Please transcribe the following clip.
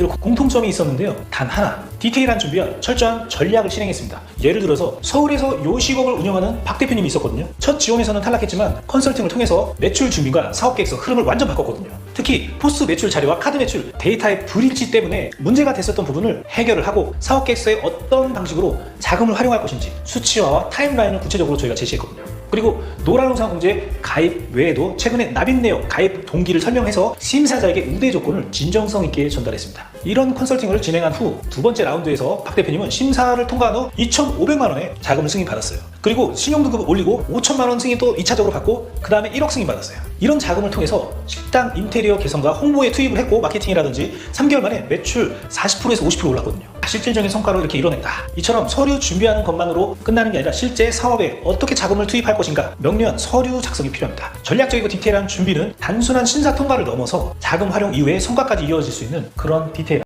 대표님들 공통점이 있었는데요. 단 하나, 디테일한 준비와 철저한 전략을 실행했습니다. 예를 들어서 서울에서 요식업을 운영하는 박 대표님이 있었거든요. 첫 지원에서는 탈락했지만 컨설팅을 통해서 매출 준비과 사업 계획서 흐름을 완전 바꿨거든요. 특히 포스 매출 자료와 카드 매출 데이터의 불일치 때문에 문제가 됐었던 부분을 해결을 하고 사업 계획서에 어떤 방식으로 자금을 활용할 것인지 수치화와 타임라인을 구체적으로 저희가 제시했거든요. 그리고 노란우산 공제 가입 외에도 최근에 납입 내역, 가입 동기를 설명해서 심사자에게 우대 조건을 진정성 있게 전달했습니다. 이런 컨설팅을 진행한 후 두 번째 라운드에서 박 대표님은 심사를 통과한 후 2,500만 원의 자금을 승인 받았어요. 그리고 신용등급을 올리고 5천만 원 승인 또 2차적으로 받고 그 다음에 1억 승인 받았어요. 이런 자금을 통해서 식당 인테리어 개선과 홍보에 투입을 했고 마케팅이라든지 3개월 만에 매출 40%에서 50% 올랐거든요. 실질적인 성과로 이렇게 이뤄냈다. 이처럼 서류 준비하는 것만으로 끝나는 게 아니라 실제 사업에 어떻게 자금을 투입할 것인가 명료한 서류 작성이 필요합니다. 전략적이고 디테일한 준비는 단순한 심사 통과를 넘어서 자금 활용 이후에 성과까지 이어질 수 있는 그런 디테일